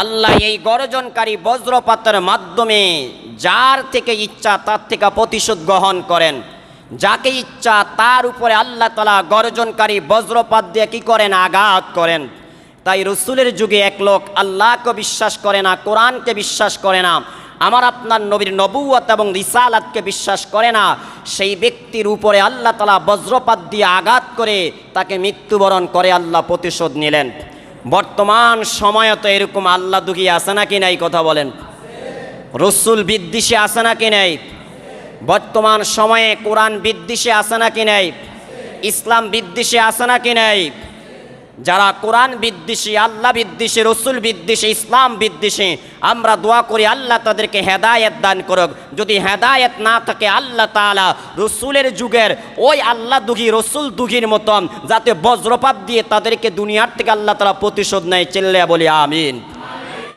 আল্লাহ এই গর্জনকারী বজ্রপাতের মাধ্যমে যার থেকে ইচ্ছা তার থেকে প্রতিশোধ গ্রহণ করেন। যাকে ইচ্ছা তার উপরে আল্লাহ তালা গর্জনকারী বজ্রপাত দিয়ে কী করেন? আঘাত করেন। তাই রসুলের যুগে এক লোক আল্লাহকে বিশ্বাস করে না, কোরআনকে বিশ্বাস করে না, আমার আপনার নবীর নবুয়ত এবং রিসালাতকে বিশ্বাস করে না, সেই ব্যক্তির উপরে আল্লাহ তালা বজ্রপাত দিয়ে আঘাত করে তাকে মৃত্যুবরণ করে আল্লাহ প্রতিশোধ নিলেন। বর্তমান সময় তো এরকম আল্লাহ দুঃখী আছে নাকি নাই কথা বলেন? রসুল বিদ্বেষে আছে নাকি নাই? বর্তমান সময়ে কোরআন বিদ্বেষে আছে নাকি নাই? ইসলাম বিদ্বেষে আছে নাকি নেই? যারা কোরআন বিদ্বেষী, আল্লাহ বিদ্বেষী, রসুল বিদ্বেষী, ইসলাম বিদ্বেষী, আমরা দোয়া করি আল্লাহ তাদেরকে হেদায়ত দান করুক। যদি হেদায়েত না থাকে আল্লাহ তালা রসুলের যুগের ওই আল্লাহ দুঘি, রসুল দুঘির মতন যাতে বজ্রপাত দিয়ে তাদেরকে দুনিয়ার থেকে আল্লাহ তালা প্রতিশোধ নেয় চিল্লে বলি, আমিন।